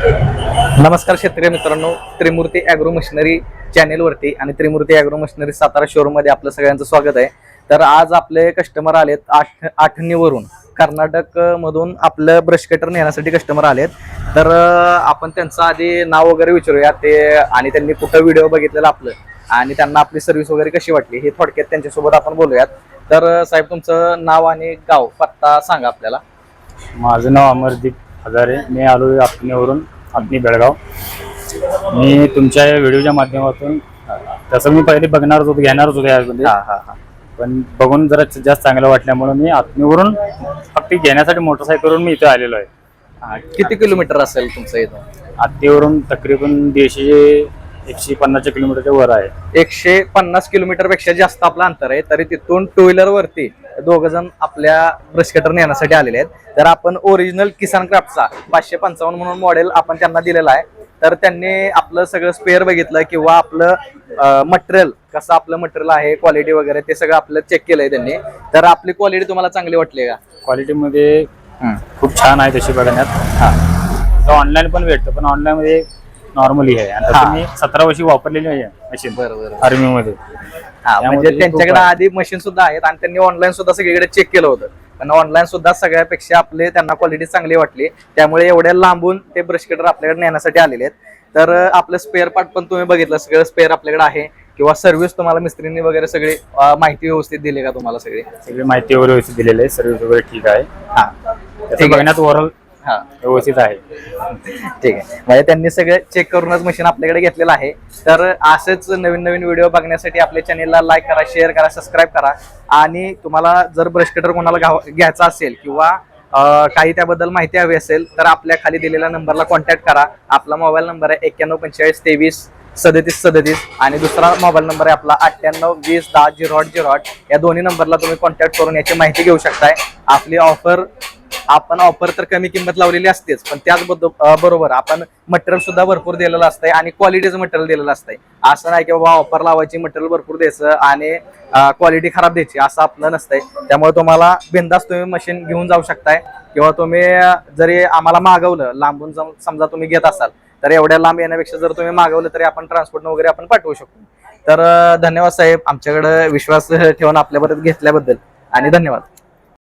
नमस्कार शेतकरी मित्रांनो त्रिमूर्ती ॲग्रो मशिनरी चॅनेलवरती आणि त्रिमूर्ती ॲग्रो मशिनरी सातारा शोरूममध्ये आपलं सगळ्यांचं स्वागत आहे. तर आज आपले कस्टमर आलेत आठ आठणीवरून कर्नाटक मधून आपलं ब्रश कटर नेण्यासाठी कस्टमर आलेत. तर आपण त्यांचं आधी नाव वगैरे विचारूया. ते आणि त्यांनी कुठं व्हिडिओ बघितलेला आपलं आणि त्यांना आपली सर्व्हिस वगैरे कशी वाटली हे थोडक्यात त्यांच्यासोबत आपण बोलूयात. तर साहेब तुमचं नाव आणि गाव पत्ता सांगा आपल्याला. माझं नाव अमरदीप हजारे मी आलो आपणीवरून आपणी बेळगाव. मी तुमच्या या व्हिडिओच्या माध्यमातून तसं मी पहिले बघणारच होतो घेणारच होतो यामध्ये. हा हा हा. पण बघून जरा जास्त चांगलं वाटल्यामुळे मी आपणीवरून फक्त घेण्यासाठी मोटरसायकलवरून मी इथे आलेलो आहे. किती किलोमीटर असेल तुमचं इथून आत्तीवरून तकरीबन दीडशे एकशे पन्नासच्या किलोमीटरच्या वर आहे. एकशे पन्नास किलोमीटरपेक्षा जास्त आपलं अंतर आहे तरी तिथून टू व्हीलर वरती दोघ जण आपल्या ब्रश कटर नेण्यासाठी आलेले आहेत. तर आपण ओरिजिनल किसान क्राफ्टचा पाचशे पंचावन्न म्हणून मॉडेल आपण त्यांना दिलेला आहे. तर त्यांनी आपलं सगळं स्पेअर बघितलं किंवा आपलं मटेरियल कसं आपलं मटेरियल आहे क्वालिटी वगैरे ते सगळं आपलं चेक केलंय त्यांनी. तर आपली क्वालिटी तुम्हाला चांगली वाटली का? क्वालिटीमध्ये खूप छान आहे तशी बघण्यात. हा. ऑनलाईन पण भेटतं पण ऑनलाईन मध्ये नॉर्मली आहे. आणि हा. तसं मी सतरा वर्षी वापरलेली आहे मशीन हा त्यामध्ये म्हणजे त्यांच्याकडे. आधी मशीन सुद्धा आहेत आणि त्यांनी ऑनलाईन सुद्धा सगळीकडे चेक केलं होतं. पण ऑनलाईन सुद्धा सगळ्यापेक्षा आपले त्यांना क्वालिटी चांगली वाटली. त्यामुळे एवढ्या लांबून ते ब्रश कटर आपल्याकडे नेण्यासाठी आलेले आहेत. तर अं, आपलं स्पेअर पार्ट पण तुम्ही बघितलं सगळं स्पेअर आपल्याकडे आहे. किंवा सर्व्हिस तुम्हाला मिस्त्रींनी वगैरे सगळी अं, माहिती व्यवस्थित दिली का तुम्हाला सगळी? सगळी माहिती वगैरे व्यवस्थित दिलेली आहे. सर्व्हिस वगैरे ठीक आहे. हा. त्याचं ठीक आहे. बघण्यात ओव्हरऑल हा. व्यवस्थित आहे. ठीक आहे. म्हणजे त्यांनी सगळं चेक करूनच मशीन आपल्याकडे घेतलेलं आहे. तर असेच नवीन नवीन व्हिडिओ बघण्यासाठी आपल्या चॅनेलला लाईक करा शेअर करा सबस्क्राईब करा. आणि तुम्हाला जर ब्रश कटर कोणाला घ्यायचा असेल किंवा अं, काही त्याबद्दल माहिती हवी असेल तर आपल्या खाली दिलेल्या नंबरला कॉन्टॅक्ट करा. आपला मोबाईल नंबर आहे एक्क्याण्णव पंचेचाळीस तेवीस सदतीस सदतीस. आणि दुसरा मोबाईल नंबर आहे आपला अठ्ठ्याण्णव वीस दहा झिरो आठ झिरो आठ या दोन्ही नंबरला तुम्ही कॉन्टॅक्ट करून याची माहिती घेऊ शकताय. आपली ऑफर आपण ऑफर तर कमी किंमत लावलेली असतेच पण त्याचबद्दल बरोबर आपण मटेरियल सुद्धा भरपूर दिलेलं असतंय आणि क्वालिटीचं मटेरियल दिलेलं असतंय. असं नाही की बाबा ऑफर लावायची मटेरियल भरपूर द्यायचं आणि क्वालिटी खराब द्यायची असं आपलं नसतंय. त्यामुळे तुम्हाला बिंदास तुम्ही मशीन घेऊन जाऊ शकताय. किंवा तुम्ही जरी आम्हाला मागवलं लांबून जम- समजा तुम्ही घेत असाल तर एवढ्या लांब येण्यापेक्षा जर तुम्ही मागवलं तरी आपण ट्रान्सपोर्ट वगैरे आपण पाठवू शकतो तर धन्यवाद साहेब. आमच्याकडे विश्वास ठेवून आपल्याबरोबर घेतल्याबद्दल. आणि धन्यवाद.